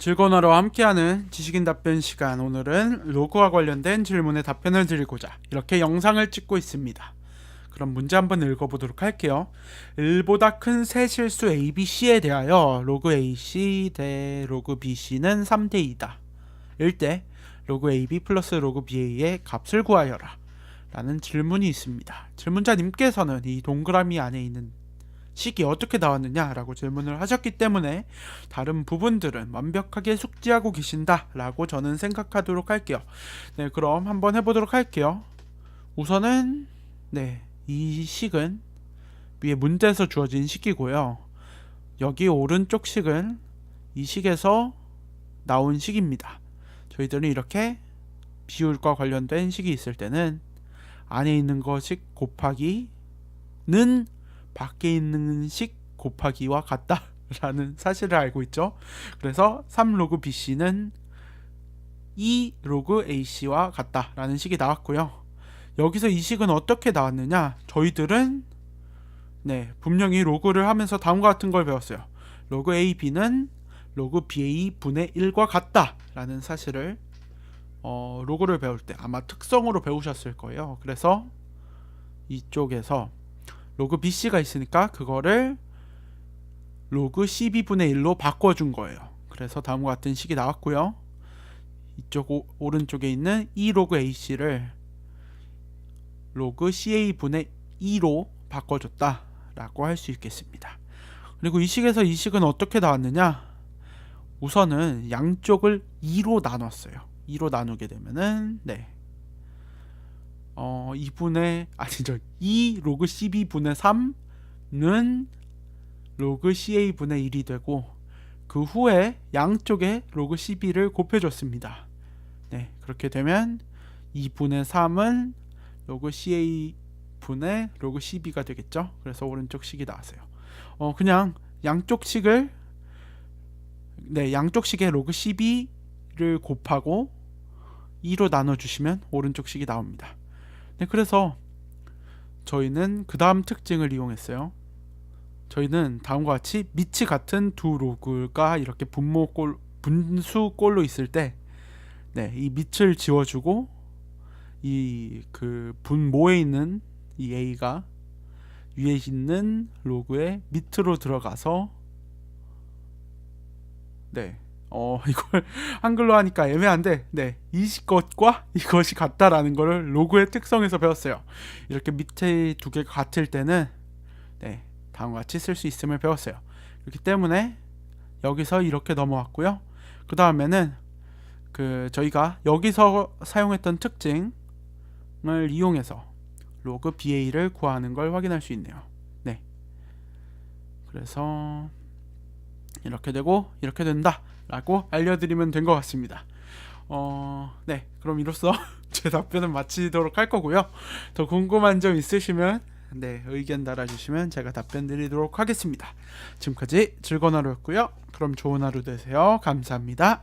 즐거운 하루와 함께하는 지식인 답변 시간 오늘은 로그와 관련된 질문에 답변을 드리고자 이렇게 영상을 찍고 있습니다. 그럼 문제 한번 읽어보도록 할게요. 1보다 큰 세 실수 A, B, C에 대하여 로그 AC 대 로그 BC는 3대 2다. 1대 로그 AB 플러스 로그 BA의 값을 구하여라. 라는 질문이 있습니다. 질문자님께서는 이 동그라미 안에 있는 식이 어떻게 나왔느냐라고 질문을 하셨기 때문에 다른 부분들은 완벽하게 숙지하고 계신다라고 저는 생각하도록 할게요. 네, 그럼 한번 해보도록 할게요. 우선은 네, 이 식은 위에 문제에서 주어진 식이고요. 여기 오른쪽 식은 이 식에서 나온 식입니다. 저희들은 이렇게 비율과 관련된 식이 있을 때는 안에 있는 것이 곱하기는 밖에 있는 식 곱하기와 같다라는 사실을 알고 있죠. 그래서 3 로그 BC는 2 로그 AC와 같다라는 식이 나왔고요. 여기서 이 식은 어떻게 나왔느냐? 저희들은 네, 분명히 로그를 하면서 다음과 같은 걸 배웠어요. 로그 AB는 로그 BA 분의 1과 같다라는 사실을 어, 로그를 배울 때 아마 특성으로 배우셨을 거예요. 그래서 이쪽에서 로그 BC가 있으니까 그거를 로그 CB분의 1로 바꿔준 거예요. 그래서 다음과 같은 식이 나왔고요. 이쪽 오, 오른쪽에 있는 2로그 AC를 로그 CA분의 2로 바꿔줬다 라고 할 수 있겠습니다. 그리고 이 식에서 이 식은 어떻게 나왔느냐? 우선은 양쪽을 2로 나눴어요. 2로 나누게 되면은 네. 어, 2분의 아니죠. 2 로그 CB 분의 3는 로그 CA 분의 1이 되고 그 후에 양쪽에 로그 CB를 곱해줬습니다. 네, 그렇게 되면 2분의 3은 로그 CA 분의 로그 CB가 되겠죠. 그래서 오른쪽 식이 나왔어요. 어, 그냥 양쪽 식을 네, 양쪽 식의 로그 CB를 곱하고 2로 나눠주시면 오른쪽 식이 나옵니다. 네, 그래서 저희는 그 다음 특징을 이용했어요. 저희는 다음과 같이 밑이 같은 두 로그가 이렇게 분모꼴 분수꼴로 있을 때, 네, 이 밑을 지워주고 이 그 분모에 있는 이 a가 위에 있는 로그의 밑으로 들어가서 네. 어, 이걸 한글로 하니까 애매한데, 네. 이 것과 이것이 같다라는 거를 로그의 특성에서 배웠어요. 이렇게 밑에 두 개가 같을 때는, 네. 다음과 같이 쓸 수 있음을 배웠어요. 그렇기 때문에 여기서 이렇게 넘어왔고요. 그 다음에는 그 저희가 여기서 사용했던 특징을 이용해서 로그 BA를 구하는 걸 확인할 수 있네요. 네. 그래서 이렇게 되고 이렇게 된다 라고 알려드리면 된 것 같습니다. 어, 네, 그럼 이로써 제 답변은 마치도록 할 거고요. 더 궁금한 점 있으시면 네 의견 달아주시면 제가 답변 드리도록 하겠습니다. 지금까지 즐거운 하루였고요. 그럼 좋은 하루 되세요. 감사합니다.